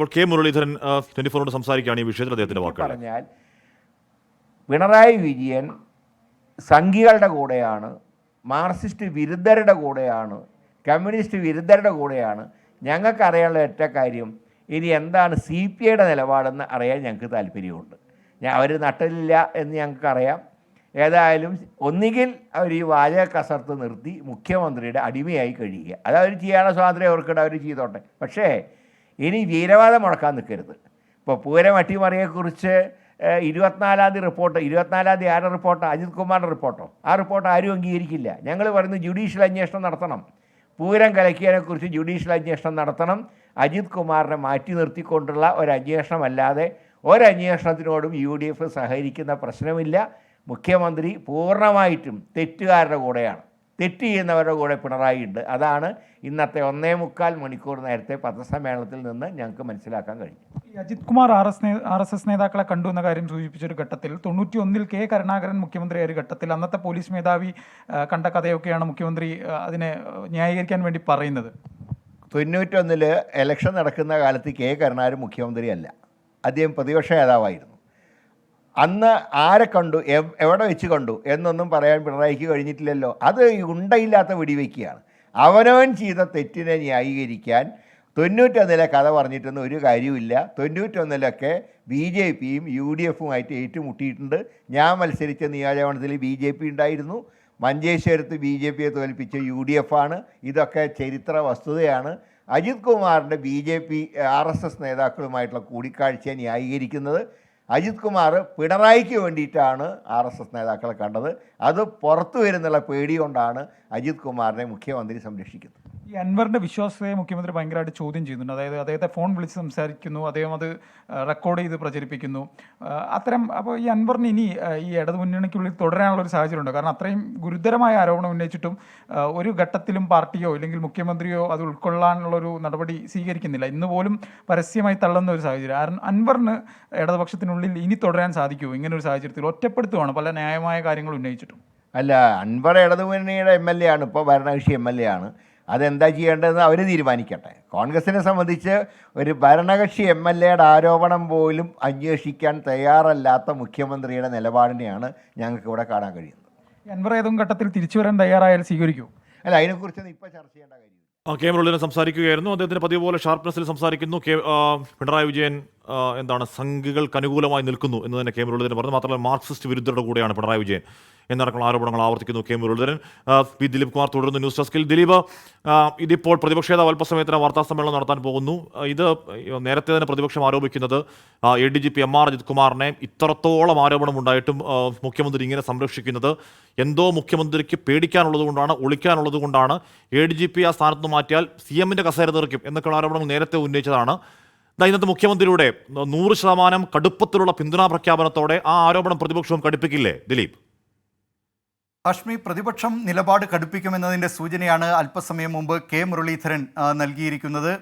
ഇപ്പോൾ K Muraleedharan twenty ഫോറിനോട് സംസാരിക്കുകയാണ് ഈ വിഷയത്തിൽ അദ്ദേഹത്തിന്റെ വാക്കുകൾ. പറഞ്ഞാൽ പിണറായി വിജയൻ സംഘികളുടെ കൂടെയാണ് മാർക്സിസ്റ്റ് വിരുദ്ധരുടെ കൂടെയാണ് കമ്മ്യൂണിസ്റ്റ് വിരുദ്ധരുടെ കൂടെയാണ്. ഞങ്ങൾക്ക് ഞങ്ങൾക്കറിയാനുള്ള ഒറ്റ കാര്യം ഇനി എന്താണ് സി പി ഐയുടെ നിലപാടെന്ന് അറിയാൻ ഞങ്ങൾക്ക് താല്പര്യമുണ്ട്. ഞാൻ അവർ നട്ടലില്ല എന്ന് ഞങ്ങൾക്കറിയാം. ഏതായാലും ഒന്നുകിൽ അവർ ഈ വാചക കസർത്ത് നിർത്തി മുഖ്യമന്ത്രിയുടെ അടിമയായി കഴിയുക. അത് അവർ ചെയ്യാനുള്ള സ്വാതന്ത്ര്യം അവർക്കിടെ അവർ ചെയ്തോട്ടെ. പക്ഷേ ഇനി വീരവാദം മുടക്കാൻ നിൽക്കരുത്. ഇപ്പോൾ പൂരം അട്ടിമറിയെക്കുറിച്ച് ഇരുപത്തിനാലാം തീയതി റിപ്പോർട്ട് ഇരുപത്തിനാലാം തീയതി ആരുടെ റിപ്പോർട്ടോ? അജിത് കുമാറിന്റെ റിപ്പോർട്ടോ? ആ റിപ്പോർട്ട് ആരും അംഗീകരിക്കില്ല. ഞങ്ങൾ പറയുന്നത് ജുഡീഷ്യൽ അന്വേഷണം നടത്തണം. പൂരം കലക്കിയതിനെക്കുറിച്ച് ജുഡീഷ്യൽ അന്വേഷണം നടത്തണം. അജിത് കുമാറിനെ മാറ്റി നിർത്തിക്കൊണ്ടുള്ള ഒരു അന്വേഷണമല്ലാതെ ഒരന്വേഷണത്തിനോടും യു ഡി എഫ് സഹകരിക്കുന്ന പ്രശ്നമില്ല. മുഖ്യമന്ത്രി പൂർണമായിട്ടും തെറ്റുകാരുടെ കൂടെയാണ്. തെറ്റ് ചെയ്യുന്നവരുടെ കൂടെ പിണറായി ഉണ്ട്. അതാണ് ഇന്നത്തെ ഒന്നേ മുക്കാൽ മണിക്കൂർ നേരത്തെ പത്രസമ്മേളനത്തിൽ നിന്ന് ഞങ്ങൾക്ക് മനസ്സിലാക്കാൻ കഴിഞ്ഞു Ajith Kumar R S R S S നേതാക്കളെ കണ്ടു എന്ന കാര്യം സൂചിപ്പിച്ചൊരു ഘട്ടത്തിൽ തൊണ്ണൂറ്റി ഒന്നിൽ കെ കരുണാകരൻ മുഖ്യമന്ത്രിയായ ഒരു ഘട്ടത്തിൽ അന്നത്തെ പോലീസ് മേധാവി കണ്ട കഥയൊക്കെയാണ് മുഖ്യമന്ത്രി അതിനെ ന്യായീകരിക്കാൻ വേണ്ടി പറയുന്നത്. തൊണ്ണൂറ്റൊന്നിൽ ഇലക്ഷൻ നടക്കുന്ന കാലത്ത് കെ കരുണാകരൻ മുഖ്യമന്ത്രിയല്ല. അദ്ദേഹം പ്രതിപക്ഷ നേതാവായിരുന്നു. അന്ന് ആരെ കണ്ടു? എവിടെ വെച്ച് കണ്ടു? എന്നൊന്നും പറയാൻ പിണറായിക്ക് കഴിഞ്ഞിട്ടില്ലല്ലോ. അത് ഉണ്ടയില്ലാത്ത വെടിവെക്കുകയാണ്. അവനവൻ ചെയ്ത തെറ്റിനെ ന്യായീകരിക്കാൻ തൊണ്ണൂറ്റൊന്നിലെ കഥ പറഞ്ഞിട്ടൊന്നും ഒരു കാര്യമില്ല തൊണ്ണൂറ്റൊന്നിലൊക്കെ ബി ജെ പിയും യു ഡി എഫുമായിട്ട് ഏറ്റുമുട്ടിയിട്ടുണ്ട്. ഞാൻ മത്സരിച്ച നിയോജകമണ്ഡലത്തിൽ ബി ജെ പി ഉണ്ടായിരുന്നു. മഞ്ചേശ്വരത്ത് ബി ജെ പിയെ തോൽപ്പിച്ച യു ഡി എഫ് ആണ് ഇതൊക്കെ ചരിത്ര വസ്തുതയാണ്. അജിത് കുമാറിന്റെ B J P R S S നേതാക്കളുമായിട്ടുള്ള കൂടിക്കാഴ്ചയെ ന്യായീകരിക്കുന്നത്. അജിത് കുമാർ പിണറായിക്ക് വേണ്ടിയിട്ടാണ് ആർ എസ് എസ് നേതാക്കളെ കണ്ടത്. അത് പുറത്തു വരുന്നുള്ള പേടി കൊണ്ടാണ് അജിത് കുമാറിനെ മുഖ്യമന്ത്രി സംരക്ഷിക്കുന്നത്. ഈ അൻവറിന്റെ വിശ്വാസ്യതയെ മുഖ്യമന്ത്രി ഭയങ്കരമായിട്ട് ചോദ്യം ചെയ്യുന്നുണ്ട്. അതായത് അദ്ദേഹത്തെ ഫോൺ വിളിച്ച് സംസാരിക്കുന്നു അദ്ദേഹം അത് റെക്കോർഡ് ചെയ്ത് പ്രചരിപ്പിക്കുന്നു. അത്തരം അപ്പോൾ ഈ അൻവറിന് ഇനി ഈ ഇടതുമുന്നണിക്കുള്ളിൽ തുടരാനുള്ള ഒരു സാഹചര്യം സാഹചര്യമുണ്ട്? കാരണം അത്രയും ഗുരുതരമായ ആരോപണം ഉന്നയിച്ചിട്ടും ഒരു ഘട്ടത്തിലും പാർട്ടിയോ ഇല്ലെങ്കിൽ മുഖ്യമന്ത്രിയോ അത് ഉൾക്കൊള്ളാനുള്ളൊരു നടപടി സ്വീകരിക്കുന്നില്ല. ഇന്ന് പോലും പരസ്യമായി തള്ളുന്ന ഒരു സാഹചര്യം. കാരണം അൻവറിന് ഇടതുപക്ഷത്തിനുള്ളിൽ ഇനി തുടരാൻ സാധിക്കുമോ? ഇങ്ങനെ ഒരു സാഹചര്യത്തിൽ ഒറ്റപ്പെടുത്തുവാണ്? പല ന്യായമായ കാര്യങ്ങൾ ഉന്നയിച്ചിട്ടും. അല്ല അൻവർ ഇടതുമുന്നണിയുടെ എം എൽ എ ആണ്. ഇപ്പോൾ ഭരണകക്ഷി എം എൽ എ ആണ്. അതെന്താ ചെയ്യേണ്ടതെന്ന് അവർ തീരുമാനിക്കട്ടെ. കോൺഗ്രസിനെ സംബന്ധിച്ച് ഒരു ഭരണകക്ഷി എം എൽ എയുടെ ആരോപണം പോലും അന്വേഷിക്കാൻ തയ്യാറല്ലാത്ത മുഖ്യമന്ത്രിയുടെ നിലപാടിനെയാണ് ഞങ്ങൾക്ക് ഇവിടെ കാണാൻ കഴിയുന്നത്. അൻവർ ഏതെങ്കിലും ഘട്ടത്തിൽ തിരിച്ചു വരാൻ തയ്യാറായാൽ സ്വീകരിക്കൂ. അല്ല അതിനെക്കുറിച്ചൊന്നും ഇപ്പോൾ ചർച്ച ചെയ്യേണ്ട കാര്യം കെ മുരളീധരൻ സംസാരിക്കുകയായിരുന്നു. അദ്ദേഹത്തിന് പതിവ് പോലെ ഷാർപ്നെസ്സിൽ സംസാരിക്കുന്നു. കെ പിണറായി വിജയൻ എന്താണ് സംഘികൾക്ക് അനുകൂലമായി നിൽക്കുന്നു എന്ന് തന്നെ കെ. മുരളീധരൻ പറഞ്ഞു. മാത്രമല്ല മാർക്സിസ്റ്റ് വിരുദ്ധരുടെ കൂടെയാണ് പിണറായി വിജയൻ. എന്നടക്കമുള്ള ആരോപണങ്ങൾ ആവർത്തിക്കുന്നു കെ. മുരളീധരൻ. പി. ദിലീപ് കുമാർ തുടരുന്നു ന്യൂസ് ഡെസ്കിൽ. ദിലീപ് ഇതിപ്പോൾ പ്രതിപക്ഷ നേതാവ് അല്പസമയത്തിന് വാർത്താ സമ്മേളനം നടത്താൻ പോകുന്നു. ഇത് നേരത്തെ തന്നെ പ്രതിപക്ഷം ആരോപിക്കുന്നത് A D G P M R Ajith കുമാറിനെ ഇത്രത്തോളം ആരോപണം ഉണ്ടായിട്ടും മുഖ്യമന്ത്രി ഇങ്ങനെ സംരക്ഷിക്കുന്നത്. എന്തോ മുഖ്യമന്ത്രിക്ക് പേടിക്കാനുള്ളത് കൊണ്ടാണ് ഒളിക്കാനുള്ളത് കൊണ്ടാണ്. എ ഡി ജി പി ആ സ്ഥാനത്ത് മാറ്റിയാൽ സി എമ്മിന്റെ കസേര തെറിക്കും എന്നൊക്കെയുള്ള ആരോപണങ്ങൾ നേരത്തെ ഉന്നയിച്ചതാണ്. ഇന്നത്തെ മുഖ്യമന്ത്രിയുടെ നൂറ് ശതമാനം കടുപ്പത്തിലുള്ള പിന്തുണാ പ്രഖ്യാപനത്തോടെ ആ ആരോപണം പ്രതിപക്ഷവും കടുപ്പിക്കില്ലേ ദിലീപ്? അഷ്മി പ്രതിപക്ഷം നിലപാട് കടുപ്പിക്കുമെന്നതിന്റെ സൂചനയാണ് അല്പസമയം മുമ്പ് കെ മുരളീധരൻ നൽകിയിരിക്കുന്നത്.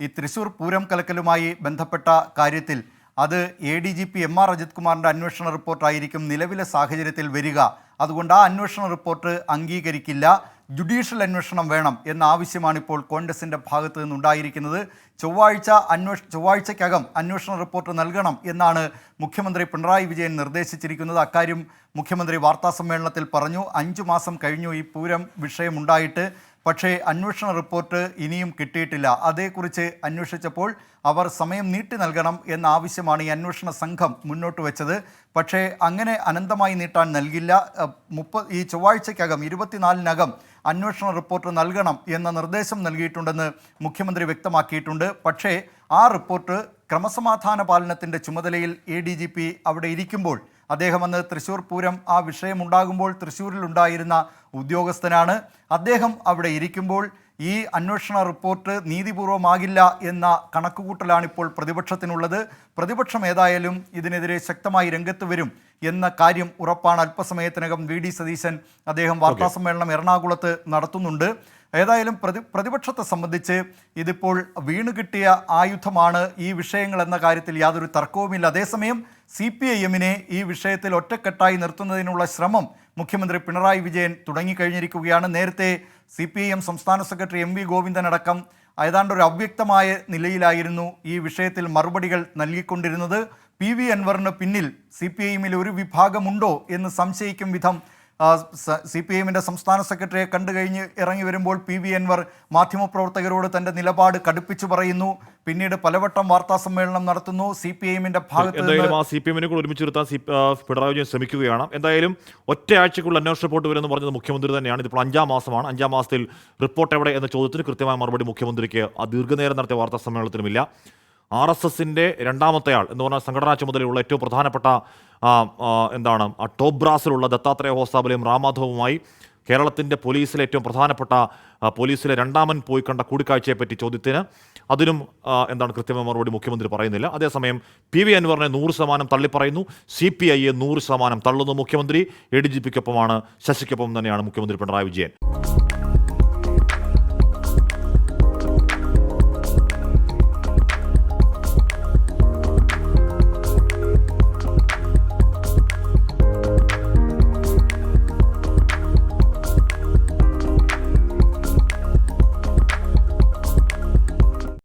ഈ തൃശൂർ പൂരം കലക്കലുമായി ബന്ധപ്പെട്ട കാര്യത്തിൽ അത് A D G P M R Ajith കുമാറിന്റെ അന്വേഷണ റിപ്പോർട്ടായിരിക്കും നിലവിലെ സാഹചര്യത്തിൽ വരിക. അതുകൊണ്ട് ആ അന്വേഷണ റിപ്പോർട്ട് അംഗീകരിക്കില്ല. ജുഡീഷ്യൽ അന്വേഷണം വേണം എന്ന ആവശ്യമാണ് ഇപ്പോൾ കോൺഗ്രസിന്റെ ഭാഗത്ത് നിന്നുണ്ടായിരിക്കുന്നത്. ചൊവ്വാഴ്ച അന്വേഷ ചൊവ്വാഴ്ചയ്ക്കകം അന്വേഷണ റിപ്പോർട്ട് നൽകണം എന്നാണ് മുഖ്യമന്ത്രി പിണറായി വിജയൻ നിർദ്ദേശിച്ചിരിക്കുന്നത്. അക്കാര്യം മുഖ്യമന്ത്രി വാർത്താ സമ്മേളനത്തിൽ പറഞ്ഞു. അഞ്ചു മാസം കഴിഞ്ഞു ഈ പൂരം വിഷയമുണ്ടായിട്ട്. പക്ഷേ അന്വേഷണ റിപ്പോർട്ട് ഇനിയും കിട്ടിയിട്ടില്ല. അതേക്കുറിച്ച് അന്വേഷിച്ചപ്പോൾ അവർ സമയം നീട്ടി നൽകണം എന്ന ആവശ്യമാണ് ഈ അന്വേഷണ സംഘം മുന്നോട്ട് വെച്ചത്. പക്ഷേ അങ്ങനെ അനന്തമായി നീട്ടാൻ നൽകില്ല. മുപ്പത് മുപ്പ ഈ ചൊവ്വാഴ്ചയ്ക്കകം ഇരുപത്തിനാലിനകം അന്വേഷണ റിപ്പോർട്ട് നൽകണം എന്ന നിർദ്ദേശം നൽകിയിട്ടുണ്ടെന്ന് മുഖ്യമന്ത്രി വ്യക്തമാക്കിയിട്ടുണ്ട്. പക്ഷേ ആ റിപ്പോർട്ട് ക്രമസമാധാന പാലനത്തിന്റെ ചുമതലയിൽ എ ഡി ജി പി അവിടെ ഇരിക്കുമ്പോൾ അദ്ദേഹം അന്ന് തൃശ്ശൂർ പൂരം ആ വിഷയമുണ്ടാകുമ്പോൾ തൃശ്ശൂരിലുണ്ടായിരുന്ന ഉദ്യോഗസ്ഥനാണ്. അദ്ദേഹം അവിടെ ഇരിക്കുമ്പോൾ ഈ അന്വേഷണ റിപ്പോർട്ട് നീതിപൂർവമാകില്ല എന്ന കണക്കുകൂട്ടലാണ് ഇപ്പോൾ പ്രതിപക്ഷത്തിനുള്ളത്. പ്രതിപക്ഷം ഏതായാലും ഇതിനെതിരെ ശക്തമായി രംഗത്ത് വരും എന്ന കാര്യം ഉറപ്പാണ്. അല്പസമയത്തിനകം വി ഡി സതീശൻ അദ്ദേഹം വാർത്താസമ്മേളനം എറണാകുളത്ത് നടത്തുന്നുണ്ട്. ഏതായാലും പ്രതി പ്രതിപക്ഷത്തെ സംബന്ധിച്ച് ഇതിപ്പോൾ വീണ് കിട്ടിയ ആയുധമാണ് ഈ വിഷയങ്ങൾ എന്ന കാര്യത്തിൽ യാതൊരു തർക്കവുമില്ല. അതേസമയം സി പി ഐ എമ്മിനെ ഈ വിഷയത്തിൽ ഒറ്റക്കെട്ടായി നിർത്തുന്നതിനുള്ള ശ്രമം മുഖ്യമന്ത്രി പിണറായി വിജയൻ തുടങ്ങിക്കഴിഞ്ഞിരിക്കുകയാണ്. നേരത്തെ സി പി എം സംസ്ഥാന സെക്രട്ടറി എം വി ഗോവിന്ദൻ അടക്കം ഏതാണ്ട് ഒരു അവ്യക്തമായ നിലയിലായിരുന്നു ഈ വിഷയത്തിൽ മറുപടികൾ നൽകിക്കൊണ്ടിരുന്നത്. പി വി അൻവറിന് പിന്നിൽ സി പി ഐഎമ്മിൽ ഒരു വിഭാഗമുണ്ടോ എന്ന് സംശയിക്കും വിധം സി പി എമ്മിന്റെ സംസ്ഥാന സെക്രട്ടറിയെ കണ്ടു കഴിഞ്ഞ് ഇറങ്ങി വരുമ്പോൾ പി വി അൻവർ മാധ്യമപ്രവർത്തകരോട് തന്റെ നിലപാട് കടുപ്പിച്ചു പറയുന്നു. പിന്നീട് പലവട്ടം വാർത്താ സമ്മേളനം നടത്തുന്നു. സി പി എമ്മിന്റെ ഭാഗത്ത് എന്തായാലും ആ സി പി എമ്മിനെ കൂടെ ഒരുമിച്ച് നിർത്താൻ പിണറായി വിജയൻ ശ്രമിക്കുകയാണ്. എന്തായാലും ഒറ്റയാഴ്ചക്കുള്ള അന്വേഷണ റിപ്പോർട്ട് വരുമെന്ന് പറഞ്ഞത് മുഖ്യമന്ത്രി തന്നെയാണ്. ഇതിപ്പോൾ അഞ്ചാം മാസമാണ്. അഞ്ചാം മാസത്തിൽ റിപ്പോർട്ട് എവിടെ എന്ന ചോദ്യത്തിന് കൃത്യമായ മറുപടി മുഖ്യമന്ത്രിക്ക് ആ ദീർഘനേരം നടത്തിയ വാർത്താ സമ്മേളനത്തിലുമില്ല ആർ എസ് എസിന്റെ രണ്ടാമത്തെ ആൾ എന്ന് പറഞ്ഞാൽ സംഘടനാ ചുമതലയുള്ള ഏറ്റവും പ്രധാനപ്പെട്ട എന്താണ് ടോപ്പ് ബ്രാസിലുള്ള ദത്താത്രേയ ഹോസാബലയും റാമാധവുമായി കേരളത്തിന്റെ പോലീസിലെ ഏറ്റവും പ്രധാനപ്പെട്ട പോലീസിലെ രണ്ടാമൻ പോയി കണ്ട കൂടിക്കാഴ്ചയെപ്പറ്റി ചോദ്യത്തിന് അതിനും എന്താണ് കൃത്യമായ മറുപടി മുഖ്യമന്ത്രി പറയുന്നില്ല. അതേസമയം പി വി അൻവറിനെ നൂറ് ശതമാനം തള്ളിപ്പറയുന്നു. സി പി ഐയെ നൂറ് ശതമാനം തള്ളുന്നു മുഖ്യമന്ത്രി. എ ഡി ജി പിക്കൊപ്പമാണ് ശശിക്കൊപ്പം തന്നെയാണ് മുഖ്യമന്ത്രി പിണറായി വിജയൻ.